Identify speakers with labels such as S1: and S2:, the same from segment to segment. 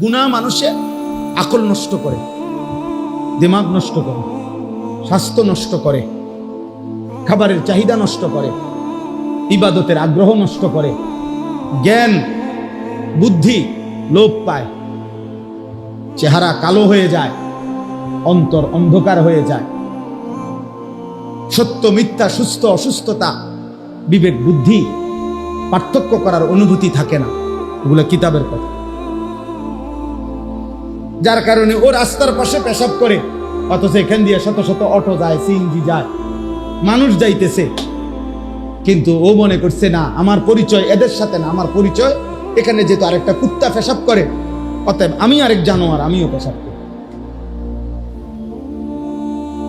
S1: গুণা মানুষের আকল নষ্ট করে, দিমাগ নষ্ট করে, স্বাস্থ্য নষ্ট করে, খাবারের চাহিদা নষ্ট করে, ইবাদতের আগ্রহ নষ্ট করে, জ্ঞান, বুদ্ধি লোপ পায়, চেহারা কালো হয়ে যায়, অন্তর অন্ধকার হয়ে যায়। সত্য, মিথ্যা, সুস্থ, অসুস্থতা, বিবেক, বুদ্ধি পার্থক্য করার অনুভূতি থাকে না। এগুলো কিতাবের কথা। যার কারণে ও রাস্তার পাশে পেশাব করে। অথচ এখান দিয়ে শত শত অটো যায়, সিএনজি যায়। মানুষ যাইতেছে। কিন্তু ও মনে করছে, না, আমার পরিচয় এদের সাথে না, আমার পরিচয় এখানে যেহেতু আরেকটা কুত্তা পেশাব করে, অতএব আমি আরেক জানোয়ার, আমিও পেশাব করি।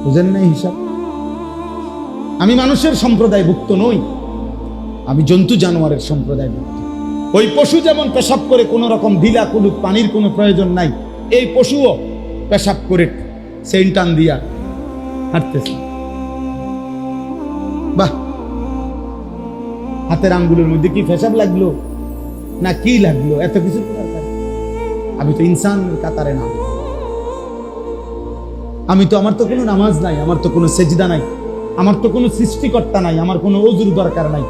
S1: বুঝেন না হিসাব? আমি মানুষের সম্প্রদায়ভুক্ত নই, আমি জন্তু জানোয়ারের সম্প্রদায়ভুক্ত। ওই পশু যেমন পেশাব করে, কোনো রকম ঢিলা কুলুক পানির কোনো প্রয়োজন নাই। এই পশুও পেশাব করে সেন্ট টান দিয়া হাঁটতেছে। বাহ! হাতের আঙ্গুলের মধ্যে কি পেশাব লাগল? না কি লাগল? এত কিছু। আমি তো ইনসান কাতারে না। আমি তো, আমার তো কোনো নামাজ নাই, আমার তো কোনো সেজদা নাই, আমার তো কোনো সৃষ্টিকর্তা নাই, আমার কোনো অজুর দরকার নাই,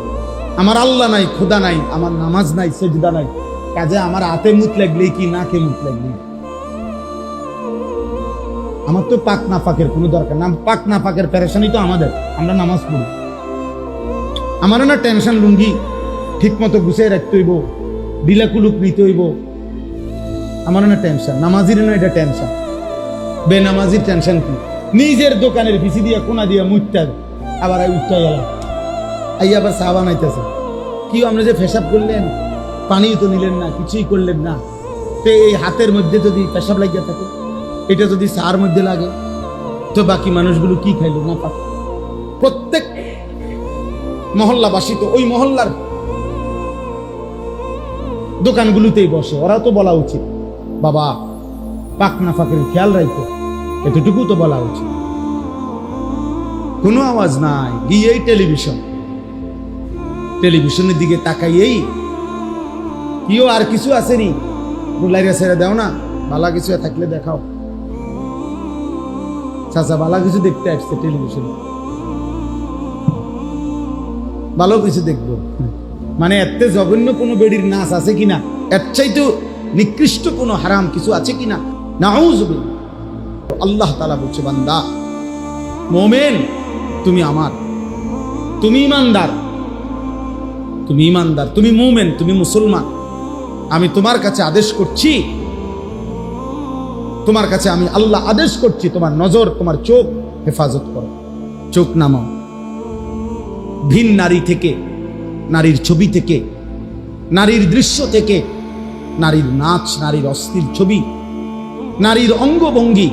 S1: আমার আল্লাহ নাই, খোদা নাই, আমার নামাজ নাই, সেজদা নাই, কাজে আমার হাতে মুখ লাগলেই কি, নাকে মুখ লাগলেই? আমার তো পাক না পাকের কোনো দরকার না। পাক না পাকের প্যারেশানি তো আমাদের। আমরা নামাজ পড়ি। আমারও না টেনশন লুঙ্গি ঠিক মতো গুছিয়ে রাখতে হইব ডিলাকুলুক নিতে হইব। আমারও না টেনশন। নামাজির না এটা টেনশন। বেনামাজির টেনশন কি? নিজের দোকানের পিছি দিয়া, কোনা দিয়া মুইটা আবার উঠতে গেল আই আবার চা বানাইতেছে। কি আমরা যে পেশাব করলেন? পানিও তো নিলেন না, কিছুই করলেন না। তো এই হাতের মধ্যে যদি পেশাব লাগিয়ে থাকে? এটা যদি সার মধ্যে লাগে, তো বাকি মানুষগুলো কি খাইলো না পাক? প্রত্যেক মহল্লাবাসী তো ওই মহল্লার দোকানগুলোতেই বসে, ওরা তো বলা উচিত, বাবা, পাক না ফাঁকের খেয়াল রাখো এতটুকু তো বলা উচিত। কোনো আওয়াজ নাই গিয়েই টেলিভিশন। টেলিভিশনের দিকে তাকাইয়েই কিও আর কিছু আসেনি। লাইরা ছেড়ে দাও না, ভালো কিছু থাকলে দেখাও। চাচা ভালো কিছু দেখতে আসছে টেলিভিশনে ভালো কিছু দেখব। মানে এত জঘন্য কোনো বেডির নাচ আছে কিনা? এর চাইতে নিকৃষ্ট কোনো হারাম কিছু আছে কিনা? নাউজ আল্লাহ তালা বলছে, বান্দা, মোমেন, তুমি আমার। তুমি ইমানদার। তুমি ইমানদার। তুমি মোমেন, তুমি মুসলমান। আমি তোমার কাছে আদেশ করছি তোমার কাছে আমি আল্লাহ আদেশ করছি, তোমার নজর, তোমার চোখ হেফাজত করো। চোখ নামাও। ভিন নারী থেকে, নারীর ছবি থেকে, নারীর দৃশ্য থেকে, নারীর নাচ, নারীর অস্থির ছবি, নারীর অঙ্গভঙ্গি,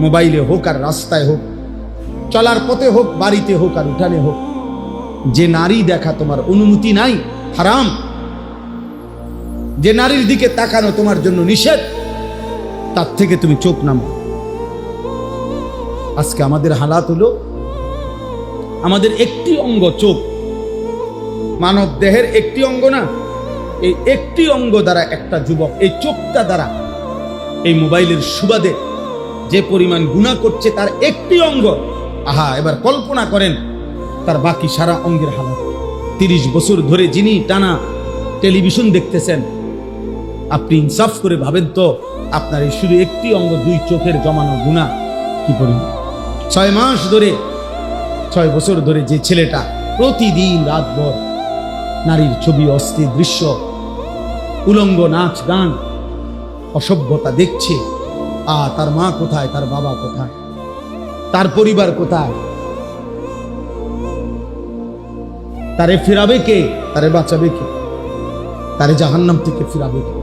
S1: মোবাইলে হোক আর রাস্তায় হোক, চলার পথে হোক, বাড়িতে হোক আর উঠানে হোক, যে নারী দেখা তোমার অনুমতি নাই, হারাম। যে নারীর দিকে তাকানো তোমার জন্য নিষেধ তার থেকে তুমি চোখ নামো আজকে আমাদের হালাত হলো, আমাদের একটি অঙ্গ চোখ। মানব দেহের একটি অঙ্গ না, এই একটি অঙ্গ দ্বারা একটা যুবক, এই চোখটা দ্বারা এই মোবাইলের সুবাদে যে পরিমাণ গুণা করছে তার একটি অঙ্গ। আহা, এবার কল্পনা করেন, তার বাকি সারা অঙ্গের হালাত। তিরিশ বছর ধরে যিনি টানা টেলিভিশন দেখতেছেন আপনি ইনসাফ করে ভাবেন তো আপনার এই শুধু একটি অঙ্গ দুই চোখের জমানো গুণা কি পরিমাণ? ছয় মাস ধরে, ছয় বছর ধরে যে ছেলেটা প্রতিদিন রাতভর নারীর ছবি, অস্থির দৃশ্য, উলঙ্গ নাচ, গান, অসভ্যতা দেখছে। আ, তার মা কোথায়? তার বাবা কোথায়? তার পরিবার কোথায়? তারে ফেরাবে কে? তারে বাঁচাবে কে? তারে জাহান্নাম থেকে ফেরাবে কে?